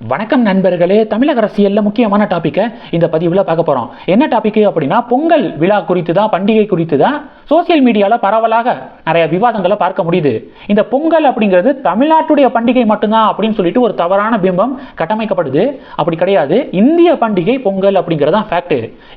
வணக்கம் நண்பர்களே தமிழக அரசியலில் முக்கியமான டாப்பிக்கை இந்த பதிவில் பார்க்க போகிறோம் என்ன டாபிக் அப்படின்னா பொங்கல் விழா குறித்து தான் பண்டிகை குறித்து தான் சோசியல் மீடியாவில் பரவலாக நிறைய விவாதங்களை பார்க்க முடியுது. இந்த பொங்கல் அப்படிங்கிறது தமிழ்நாட்டுடைய பண்டிகை மட்டும்தான் அப்படின்னு சொல்லிட்டு ஒரு தவறான பிம்பம் கட்டமைக்கப்படுது. அப்படி கிடையாது. இந்திய பண்டிகை பொங்கல் அப்படிங்கிறது தான் ஃபேக்ட்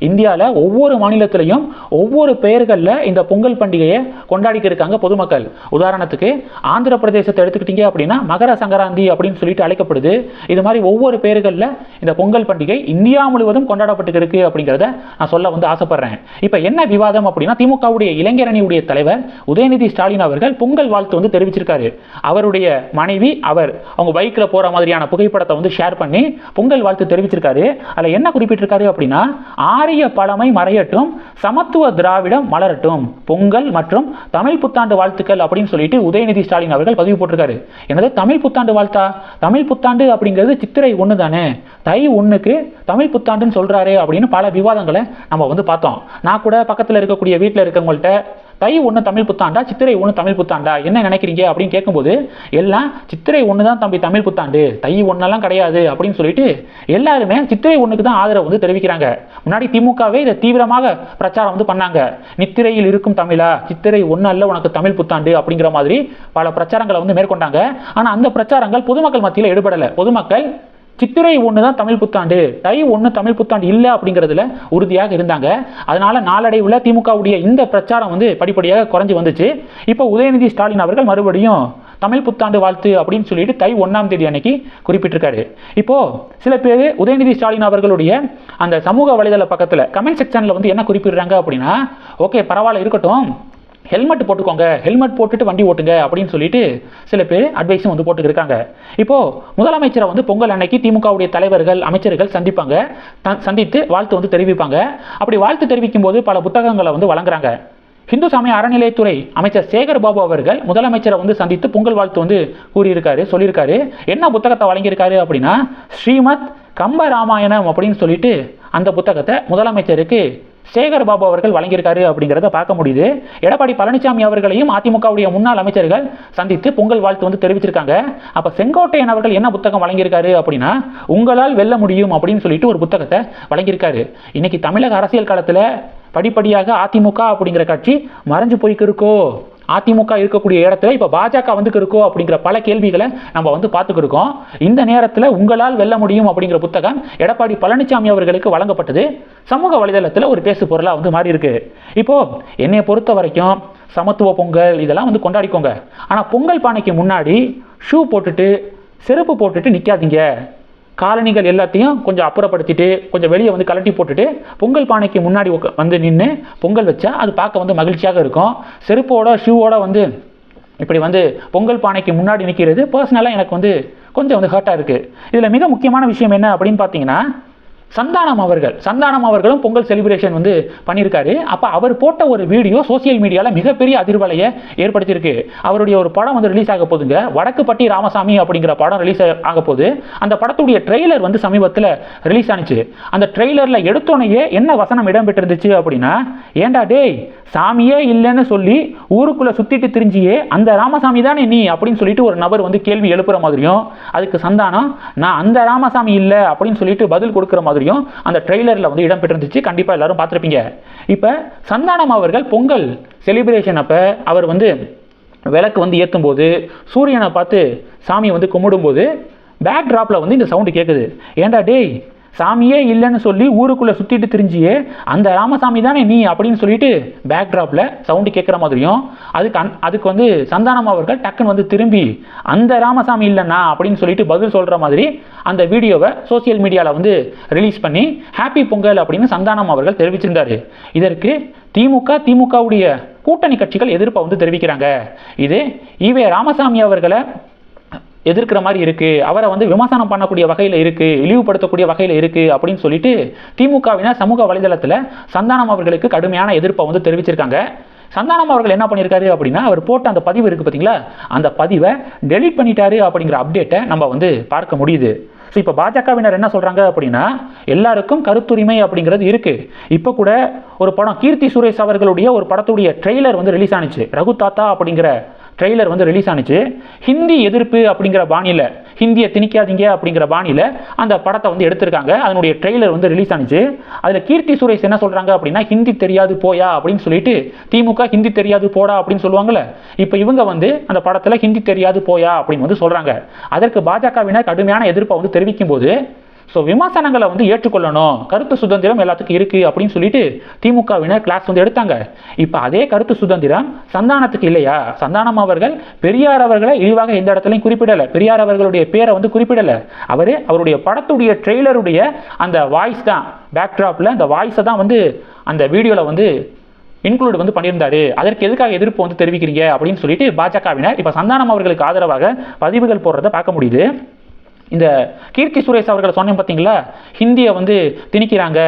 இந்தியாவில் ஒவ்வொரு மாநிலத்திலையும் ஒவ்வொரு பெயர்களில் இந்த பொங்கல் பண்டிகையை கொண்டாடிக்க இருக்காங்க பொதுமக்கள். உதாரணத்துக்கு ஆந்திர பிரதேசத்தை எடுத்துக்கிட்டீங்க அப்படின்னா மகர சங்கராந்தி அப்படின்னு சொல்லிட்டு அழைக்கப்படுது. இது மாதிரி ஒவ்வொரு பேர்களில் இந்த பொங்கல் பண்டிகை இந்தியா முழுவதும் கொண்டாடப்பட்டு இருக்கு அப்படிங்கிறத நான் சொல்ல வந்து ஆசைப்படுறேன். இப்போ என்ன விவாதம் அப்படின்னா திமுகவுடைய இளைஞரணியுடைய தலைவர் உதயநிதி ஸ்டாலின் அவர்கள் பொங்கல் வாழ்த்து வந்து தெரிவிச்சிருக்காரு. அவருடைய மனைவி அவர் அவங்க பைக்கில் போகிற மாதிரியான புகைப்படத்தை வந்து ஷேர் பண்ணி பொங்கல் வாழ்த்து தெரிவிச்சிருக்காரு. அதில் என்ன குறிப்பிட்டிருக்காரு அப்படின்னா ஆரிய பழமை மறையட்டும் சமத்துவ திராவிடம் மலரட்டும் பொங்கல் மற்றும் தமிழ் புத்தாண்டு வாழ்த்துக்கள் அப்படின்னு சொல்லிட்டு உதயநிதி ஸ்டாலின் அவர்கள் பதிவு போட்டிருக்காரு. எனது தமிழ் புத்தாண்டு வாழ்த்தா? தமிழ் புத்தாண்டு அப்படிங்கிறது சித்திரை ஒன்று தானே? தை ஒன்றுக்கு தமிழ் புத்தாண்டுன்னு சொல்கிறாரு அப்படின்னு பல விவாதங்களை நம்ம வந்து பார்த்தோம். நான் கூட பக்கத்தில் இருக்கக்கூடிய வீட்டில் இருக்கவங்கள்ட்ட தை ஒன்று தமிழ் புத்தாண்டா சித்திரை ஒன்று தமிழ் புத்தாண்டா? என்ன நினைக்கிறீங்க? அப்படின்னு கேட்கும்போது எல்லாம் சித்திரை ஒன்று தான் தம்பி தமிழ் புத்தாண்டு. தை ஒன்றெல்லாம் கிடையாது அப்படின்னு சொல்லிட்டு எல்லாருமே சித்திரை ஒன்றுக்கு தான் ஆதரவு வந்து தெரிவிக்கிறாங்க. முன்னாடி திமுகவே இதை தீவிரமாக பிரச்சாரம் வந்து பண்ணாங்க. நித்திரையில் இருக்கும் தமிழா சித்திரை ஒன்று அல்ல உனக்கு தமிழ் புத்தாண்டு அப்படிங்கிற மாதிரி பல பிரச்சாரங்களை வந்து மேற்கொண்டாங்க. ஆனால் அந்த பிரச்சாரங்கள் பொதுமக்கள் மத்தியில் ஈடுபடலை. பொதுமக்கள் சித்திரை ஒன்று தான் தமிழ் புத்தாண்டு. தை ஒன்று தமிழ் புத்தாண்டு இல்லை அப்படிங்கிறதுல உறுதியாக இருந்தாங்க. அதனால நாளடைவில் திமுகவுடைய இந்த பிரச்சாரம் வந்து படிப்படியாக குறைஞ்சி வந்துச்சு. இப்போ உதயநிதி ஸ்டாலின் அவர்கள் மறுபடியும் தமிழ் புத்தாண்டு வாழ்த்து அப்படின்னு சொல்லிட்டு தை ஒன்றாம் தேதி அன்னைக்கு குறிப்பிட்டிருக்காரு. இப்போ சில பேர் உதயநிதி ஸ்டாலின் அவர்களுடைய அந்த சமூக வலைதள பக்கத்தில் கமெண்ட் செக்ஷனில் வந்து என்ன குறிப்பிடுறாங்க அப்படின்னா ஓகே பரவாயில்ல இருக்கட்டும். ஹெல்மெட் போட்டுக்கோங்க ஹெல்மெட் போட்டுட்டு வண்டி ஓட்டுங்க அப்படின்னு சொல்லிட்டு சில பேர் அட்வைஸும் வந்து போட்டுக்கிருக்காங்க. இப்போது முதலமைச்சரை வந்து பொங்கல் அன்னைக்கு திமுகவுடைய தலைவர்கள் அமைச்சர்கள் சந்திப்பாங்க. த- சந்தித்து வாழ்த்து வந்து தெரிவிப்பாங்க. அப்படி வாழ்த்து தெரிவிக்கும் போது பல புத்தகங்களை வந்து வழங்குறாங்க. இந்து சமய அறநிலையத்துறை அமைச்சர் சேகர் பாபு அவர்கள் முதலமைச்சரை வந்து சந்தித்து பொங்கல் வாழ்த்து வந்து கூறியிருக்காரு சொல்லியிருக்காரு. என்ன புத்தகத்தை வழங்கியிருக்காரு அப்படின்னா ஸ்ரீமத் கம்ப ராமாயணம் அப்படின்னு சொல்லிட்டு அந்த புத்தகத்தை முதலமைச்சருக்கு சேகர் பாபு அவர்கள் வழங்கியிருக்காரு அப்படிங்கிறத பார்க்க முடியுது. எடப்பாடி பழனிசாமி அவர்களையும் அதிமுகவுடைய முன்னாள் அமைச்சர்கள் சந்தித்து பொங்கல் வாழ்த்து வந்து தெரிவிச்சிருக்காங்க. அப்போ செங்கோட்டையன் அவர்கள் என்ன புத்தகம் வழங்கியிருக்காரு அப்படின்னா உங்களால் வெல்ல முடியும் அப்படின்னு சொல்லிட்டு ஒரு புத்தகத்தை வழங்கியிருக்காரு. இன்னைக்கு தமிழக அரசியல் காலத்தில் படிப்படியாக அதிமுக அப்படிங்கிற கட்சி மறைஞ்சு போய்க்கு இருக்கோ அதிமுக இருக்கக்கூடிய இடத்துல இப்போ பாஜக வந்து இருக்கோ அப்படிங்கிற பல கேள்விகளை நம்ம வந்து பார்த்துக்கிருக்கோம் இந்த நேரத்தில் உங்களால் வெல்ல முடியும் அப்படிங்கிற புத்தகம் எடப்பாடி பழனிசாமி அவர்களுக்கு வழங்கப்பட்டது. சமூக வலைதளத்தில் ஒரு பேசு பொருளாக வந்து மாறி இருக்கு. இப்போ என்னை பொறுத்த வரைக்கும் சமத்துவ பொங்கல் இதெல்லாம் வந்து கொண்டாடிக்கோங்க. ஆனால் பொங்கல் பானைக்கு முன்னாடி ஷூ போட்டுட்டு செருப்பு போட்டுட்டு நிற்காதீங்க காலணிகள் எல்லாத்தையும் கொஞ்சம் அப்புறப்படுத்திட்டு கொஞ்சம் வெளியே வந்து கலட்டி போட்டுட்டு பொங்கல் பானைக்கு முன்னாடி வந்து நின்று பொங்கல் வச்சா அது பார்க்க வந்து மகிழ்ச்சியாக இருக்கும். செருப்போட ஷூவோட வந்து இப்படி வந்து பொங்கல் பானைக்கு முன்னாடி நிற்கிறது பர்சனலாக எனக்கு வந்து கொஞ்சம் வந்து ஹர்ட்டாக இருக்குது இதில் மிக முக்கியமான விஷயம் என்ன அப்படின்னு பார்த்தீங்கன்னா சந்தானம் அவர்கள் சந்தானம் அவர்களும் பொங்கல் செலிப்ரேஷன் வந்து பண்ணியிருக்காரு. அப்போ அவர் போட்ட ஒரு வீடியோ சோஷியல் மீடியாவில் மிகப்பெரிய அதிர்வலையை ஏற்படுத்தியிருக்கு. அவருடைய ஒரு படம் வந்து ரிலீஸ் ஆக போகுதுங்க. வடக்குப்பட்டி ராமசாமி அப்படிங்கிற படம் ரிலீஸ் ஆக போது அந்த படத்துடைய ட்ரெய்லர் வந்து சமீபத்தில் ரிலீஸ் ஆனிச்சு. அந்த ட்ரெய்லரில் எடுத்தோடனேயே என்ன வசனம் இடம்பெற்றிருந்துச்சு அப்படின்னா ஏண்டா டேய் சாமியே இல்லைன்னு சொல்லி ஊருக்குள்ளே சுற்றிட்டு திரிஞ்சியே அந்த ராமசாமி தானே நீ? அப்படின்னு சொல்லிட்டு ஒரு நபர் வந்து கேள்வி எழுப்புற மாதிரியும் அதுக்கு சந்தானம் நான் அந்த ராமசாமி இல்லை அப்படின்னு சொல்லிட்டு பதில் கொடுக்குற மாதிரியும் அந்த ட்ரெய்லரில் வந்து இடம்பெற்றிருந்துச்சு கண்டிப்பாக எல்லாரும் பார்த்துருப்பீங்க. இப்போ சந்தானம் அவர்கள் பொங்கல் செலிப்ரேஷன் அப்போ அவர் வந்து விளக்கு வந்து ஏற்றும் போது சூரியனை பார்த்து சாமியை வந்து கும்பிடும்போது பேக் ட்ராப்பில் வந்து இந்த சவுண்டு கேட்குது ஏன்டா டேய் சாமியே இல்லைன்னு சொல்லி ஊருக்குள்ளே சுற்றிட்டு திரிஞ்சியே அந்த ராமசாமி தானே நீ அப்படின்னு சொல்லிட்டு பேக் ட்ராப்பில் சவுண்டு கேட்குற மாதிரியும் அதுக்கு அந் அதுக்கு வந்து சந்தானம் அவர்கள் டக்குன்னு வந்து திரும்பி அந்த ராமசாமி இல்லைண்ணா அப்படின்னு சொல்லிட்டு பதில் சொல்கிற மாதிரி அந்த வீடியோவை சோஷியல் மீடியாவில் வந்து ரிலீஸ் பண்ணி ஹாப்பி பொங்கல் அப்படின்னு சந்தானம் அவர்கள் தெரிவிச்சிருந்தாரு. இதற்கு திமுக திமுகவுடைய கூட்டணி கட்சிகள் எதிர்ப்பை வந்து தெரிவிக்கிறாங்க. இது ஈவே ராமசாமி அவர்களை எதிர்க்கிற மாதிரி இருக்குது அவரை வந்து விமர்சனம் பண்ணக்கூடிய வகையில் இருக்குது இழிவுபடுத்தக்கூடிய வகையில் இருக்குது அப்படின்னு சொல்லிட்டு திமுகவினர் சமூக வலைதளத்தில் சந்தானம் அவர்களுக்கு கடுமையான எதிர்ப்பை வந்து தெரிவிச்சிருக்காங்க. சந்தானம் அவர்கள் என்ன பண்ணியிருக்காரு அப்படின்னா அவர் போட்ட அந்த பதிவு இருக்குது பார்த்தீங்களா அந்த பதிவை டெலீட் பண்ணிட்டாரு அப்படிங்கிற அப்டேட்டை நம்ம வந்து பார்க்க முடியுது. ஸோ இப்போ பாஜகவினர் என்ன சொல்கிறாங்க அப்படின்னா எல்லாருக்கும் கருத்துரிமை அப்படிங்கிறது இருக்குது இப்போ கூட ஒரு படம் கீர்த்தி சுரேஷ் அவர்களுடைய ஒரு படத்துடைய ட்ரெய்லர் வந்து ரிலீஸ் ஆனிச்சு. ரகு தாத்தா அப்படிங்கிற ட்ரெய்லர் வந்து ரிலீஸ் ஆனிச்சு. ஹிந்தி எதிர்ப்பு அப்படிங்கிற பாணியில் ஹிந்தியை திணிக்காதீங்க அப்படிங்கிற பாணியில் அந்த படத்தை வந்து எடுத்திருக்காங்க. அதனுடைய ட்ரெய்லர் வந்து ரிலீஸ் ஆனிச்சு. அதில் கீர்த்தி சுரேஷ் என்ன சொல்கிறாங்க அப்படின்னா ஹிந்தி தெரியாது போயா? அப்படின்னு சொல்லிட்டு திமுக ஹிந்தி தெரியாது போடா அப்படின்னு சொல்லுவாங்கள்ல இப்போ இவங்க வந்து அந்த படத்தில் ஹிந்தி தெரியாது போயா? அப்படின்னு வந்து சொல்கிறாங்க அதற்கு பாஜகவினர் கடுமையான எதிர்ப்பை வந்து தெரிவிக்கும் போது ஸோ விமர்சனங்களை வந்து ஏற்றுக்கொள்ளணும். கருத்து சுதந்திரம் எல்லாத்துக்கும் இருக்குது அப்படின்னு சொல்லிட்டு திமுகவினர் கிளாஸ் வந்து எடுத்தாங்க. இப்போ அதே கருத்து சுதந்திரம் சந்தானத்துக்கு இல்லையா? சந்தானம் அவர்கள் பெரியார் அவர்களை இழிவாக எந்த இடத்துலையும் குறிப்பிடலை. பெரியார் அவர்களுடைய பேரை வந்து குறிப்பிடலை. அவர் அவருடைய படத்துடைய ட்ரெய்லருடைய அந்த வாய்ஸ் தான் பேக்ட்ராப்பில் அந்த வாய்ஸை தான் வந்து அந்த வீடியோவில் வந்து இன்க்ளூட் வந்து பண்ணியிருந்தாரு. அதற்கு எதுக்காக எதிர்ப்பு வந்து தெரிவிக்கிறீங்க அப்படின்னு சொல்லிட்டு பாஜகவினர் இப்போ சந்தானம் அவர்களுக்கு ஆதரவாக பதிவுகள் போடுறத பார்க்க முடியுது. இந்த கீர்த்தி சுரேஷ் அவர்கள் சொன்னேன் பார்த்தீங்களா ஹிந்தியை வந்து திணிக்கிறாங்க.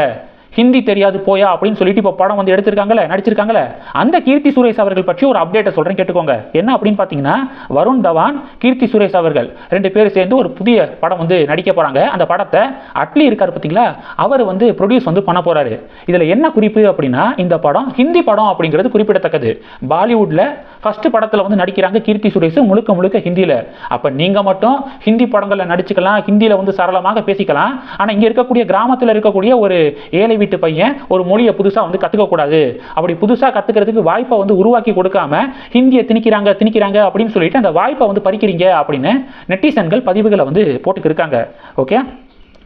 ஹிந்தி தெரியாது போயா அப்படின்னு சொல்லிட்டு இப்போ படம் வந்து எடுத்திருக்காங்களே நடிச்சிருக்காங்களே அந்த கீர்த்தி சுரேஷ் அவர்கள் பற்றி ஒரு அப்டேட்டை சொல்கிறேன் கேட்டுக்கோங்க. என்ன அப்படின்னு பார்த்தீங்கன்னா வருண் தவான் கீர்த்தி சுரேஷ் அவர்கள் ரெண்டு பேர் சேர்ந்து ஒரு புதிய படம் வந்து நடிக்க போகிறாங்க அந்த படத்தை அட்லி இருக்கார் பார்த்தீங்களா அவர் வந்து ப்ரொடியூஸ் வந்து பண்ண போகிறாரு இதில் என்ன குறிப்பு அப்படின்னா இந்த படம் ஹிந்தி படம் அப்படிங்கிறது குறிப்பிடத்தக்கது. பாலிவுட்டில் ஃபர்ஸ்ட் படத்தில் வந்து நடிக்கிறாங்க கீர்த்தி சுரேஷ் முழுக்க முழுக்க ஹிந்தியில். அப்போ நீங்கள் மட்டும் ஹிந்தி படங்களில் நடிச்சுக்கலாம் ஹிந்தியில் வந்து சரளமாக பேசிக்கலாம். ஆனால் இங்கே இருக்கக்கூடிய கிராமத்தில் இருக்கக்கூடிய ஒரு ஏழை வீட்டு பையன் ஒரு மொழியை புதுசாக வந்து கற்றுக்கக்கூடாது அப்படி புதுசாக கற்றுக்கிறதுக்கு வாய்ப்பை வந்து உருவாக்கி கொடுக்காம ஹிந்தியை திணிக்கிறாங்க திணிக்கிறாங்க அப்படின்னு சொல்லிட்டு அந்த வாய்ப்பை வந்து பறிக்கிறீங்க அப்படின்னு நெட்டிசன்கள் பதிவுகளை வந்து போட்டுக்கிருக்காங்க ஓகே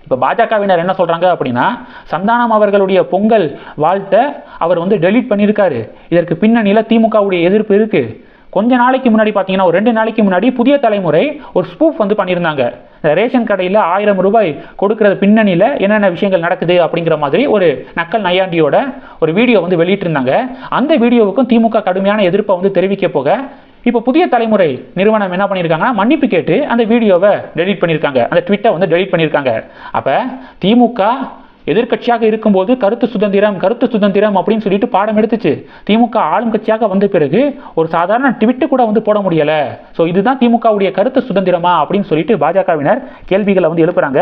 இப்போ பாஜகவினர் என்ன சொல்கிறாங்க அப்படின்னா சந்தானம் அவர்களுடைய பொங்கல் வாழ்த்தை அவர் வந்து டெலீட் பண்ணியிருக்காரு. இதற்கு பின்னணியில் திமுகவுடைய எதிர்ப்பு இருக்குது கொஞ்ச நாளைக்கு முன்னாடி பார்த்தீங்கன்னா ஒரு ரெண்டு நாளைக்கு முன்னாடி புதிய தலைமுறை ஒரு ஸ்பூஃப் வந்து பண்ணியிருந்தாங்க. ரேஷன் கடையில் ஆயிரம் ரூபாய் கொடுக்கறது பின்னணியில் என்னென்ன விஷயங்கள் நடக்குது அப்படிங்கிற மாதிரி ஒரு நக்கல் நையாண்டியோட ஒரு வீடியோ வந்து வெளியிட்டிருந்தாங்க. அந்த வீடியோவுக்கும் திமுக கடுமையான எதிர்ப்பை வந்து தெரிவிக்க போக இப்போ புதிய தலைமுறை நிறுவனம் என்ன பண்ணியிருக்காங்கன்னா மன்னிப்பு கேட்டு அந்த வீடியோவை டெலீட் பண்ணியிருக்காங்க. அந்த ட்விட்டை வந்து டெலீட் பண்ணியிருக்காங்க. அப்போ திமுக எதிர்க்கட்சியாக இருக்கும்போது கருத்து சுதந்திரம் கருத்து சுதந்திரம் அப்படின்னு சொல்லிட்டு பாடம் எடுத்துச்சு. திமுக ஆளும் கட்சியாக வந்த பிறகு ஒரு சாதாரண ட்விட்டு கூட வந்து போட முடியலை. ஸோ இதுதான் திமுகவுடைய கருத்து சுதந்திரமா அப்படின்னு சொல்லிட்டு பாஜகவினர் கேள்விகளை வந்து எழுப்புறாங்க.